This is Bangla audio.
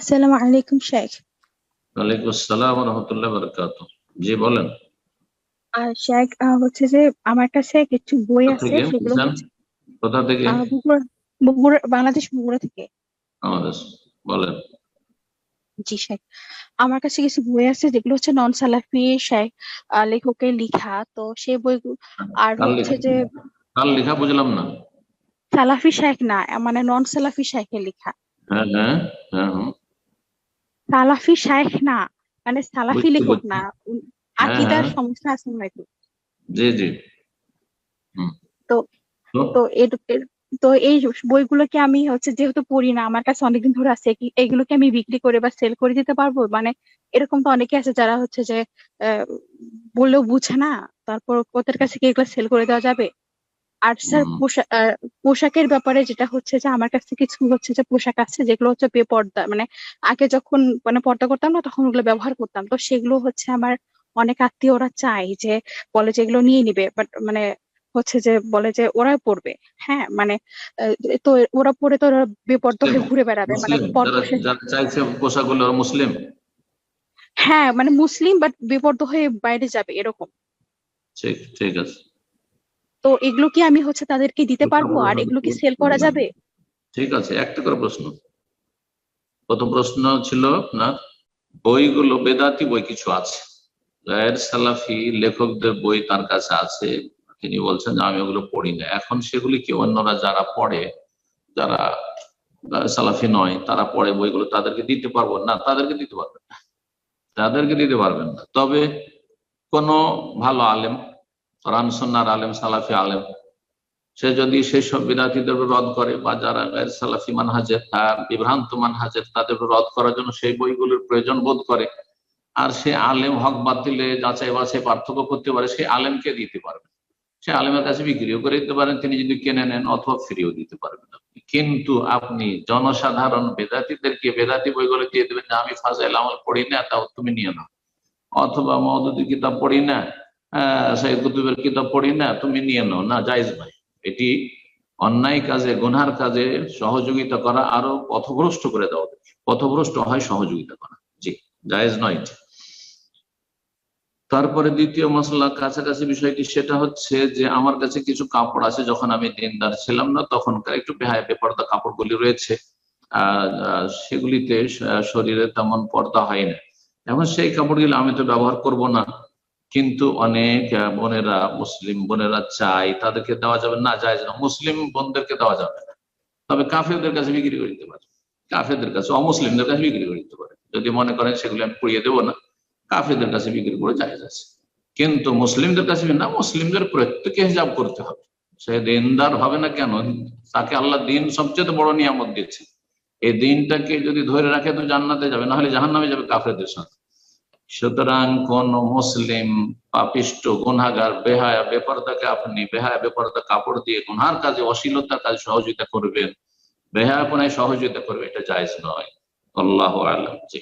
আসসালামু আলাইকুম শেখ। ওয়ালাইকুম আসসালাম রহমতুল্লাহ বরকাত জি বলেন। আর শেখ হচ্ছে যে আমার কাছে কিছু বই আছে সেগুলো কোথা থেকে? বগুড়া বাংলাদেশ বগুড়া থেকে। আমাদের বলেন। জি শেখ। আমার কাছে কিছু বই আছে যেগুলো হচ্ছে নন সালাফি শেখ লেখকের লিখা। তো সেই বইগুলো আর হচ্ছে যে কার লেখা বুঝলাম না। সালাফি শেখ না মানে নন সালাফি শেখের লেখা। হ্যাঁ হ্যাঁ হ্যাঁ। সালাফি শেখ না মানে সালাফি লেখক। না হ্যাঁ, আকিদার হ্যাঁ। সমস্যা আছে হয়তো জি জি। তো তো তো এই বইগুলোকে আমি হচ্ছে যেহেতু পড়ি না আমার কাছে অনেকদিন ধরে আছে কি এইগুলোকে আমি বিক্রি করে বা সেল করে দিতে পারব? মানে এরকম তো অনেকে আছে যারা হচ্ছে যে আহ, বললেও বুঝে না তারপর ওদের কাছে কি এগুলো সেল করে দেওয়া যাবে? আর স্যার পোশাকের ব্যাপারে যেটা হচ্ছে যে আমার কাছে কিছু হচ্ছে যে পোশাক আছে যেগুলো হচ্ছে বেপর্দা মানে আগে যখন মানে পর্দা করতাম না তখন ওগুলো ব্যবহার করতাম। তো সেগুলো হচ্ছে আমার অনেক আত্মীয়রা চাই যে বলে যে এগুলো নিয়ে নিবে। বাট মানে হচ্ছে যে বলে যে ওরাই পড়বে হ্যাঁ মানে তো ওরা পরে তো ওরা বেপর্দা হয়ে ঘুরে বেড়াবে। মানে চাইছে পোশাকগুলো মুসলিম? হ্যাঁ মানে মুসলিম বাট বেপর্দা হয়ে বাইরে যাবে এরকম। ঠিক ঠিক আছে। তো এগুলো কি আমি হচ্ছে তাদেরকে দিতে পারব? আর এগুলো কি সেল করা যাবে? ঠিক আছে একটা করে প্রশ্ন। প্রথম প্রশ্ন ছিল আপনার বইগুলো বেদাতি বই কিছু আছে? গায়ের সালাফি লেখকদের বই তার কাছে আছে? তিনি বলছেন যে আমি ওগুলো পড়ি না। এখন সেগুলি কি অন্যরা যারা পড়ে যারা সালাফি নয় তারা পড়ে বইগুলো তাদেরকে দিতে পারব? না তাদেরকে দিতে পারবেন না। তাদেরকে দিতে পারবেন না। তবে কোনো ভালো আলেম কোরআন সন্ন্যার আলেম, সালাফি আলেম। সে যদি সেই সব বিদাতিদের রদ করে বা যারা গায়ের সালাফি মানহাজের, তার বিভ্রান্ত মানহাজের তাদের রদ করার জন্য সেই বইগুলোর প্রয়োজন বোধ করে, আর সে আলেম হক বাতিলে যাচাই বাছাই পার্থক্য করতে পারে, সেই আলেমকে দিতে পারবে। সে আলেমের কাছে বিক্রিও করে দিতে পারেন, তিনি যদি কিনে নেন অথবা ফিরিয়েও দিতে পারবেন কিন্তু আপনি জনসাধারণ বেদাতিদেরকে, বেদাতি বইগুলো দিয়ে দেবেন যে, আমি ফাজাইল আমল পড়ি না, তাও তুমি নিয়ে নাও। অথবা মহদুদি কিতাব পড়ি না কুতুবের কিতাব পড়ি না, তুমি নিয়ে নাও। না, জায়েজ ভাই এটি অন্যায় কাজে, গুনহার কাজে সহযোগিতা করা আরও পথভ্রষ্ট করে দেওয়া পথভ্রষ্ট হয় সহযোগিতা করা। জি, জায়েজ নয় তারপরে দ্বিতীয় মশলা কাছাকাছি বিষয়টি সেটা হচ্ছে যে, আমার কাছে কিছু কাপড় আছে, যখন আমি দিনদার ছিলাম না, তখনকার একটু বেহায় বেপর্দা কাপড়গুলি রয়েছে। সেগুলিতে শরীরে তেমন পর্দা হয় না। এখন সেই কাপড়গুলো আমি তো ব্যবহার করব না। কিন্তু অনেক বোনেরা, মুসলিম বোনেরা চাই তাদেরকে দেওয়া যাবে না, যায় না। মুসলিম বোনদেরকে দেওয়া যাবে না। তবে কাফেরদের কাছে বিক্রি করে দিতে পারে। কাফেরদের কাছে, অমুসলিমদের কাছে বিক্রি করে দিতে পারে। যদি মনে করেন সেগুলো আমি পুড়িয়ে দেবো না, কাফেরদের কাছে বিক্রি করে যায় আছে। কিন্তু মুসলিমদের কাছে না, মুসলিমদের প্রত্যেকে হিসাব করতে হবে। সে দিনদার হবে না কেন? তাকে আল্লাহ দিন সবচেয়ে বড় নিয়ামত দিচ্ছে এই দিনটাকে যদি ধরে রাখে তো জান্নাতে যাবে না হলে জাহান্নামে যাবে কাফেরদের সাথে সুতরাং কোন মুসলিম পাপিষ্ট গুনাগার বেহায়া, বেপরদাকে আপনি বেহায়া, বেপরদা কাপড় দিয়ে গুনহার কাজে অশ্লীলতার কাজে সহযোগিতা করবেন। বেহায়াপনায় সহযোগিতা করবে এটা জায়েজ নয়। আল্লাহ আলম, জি।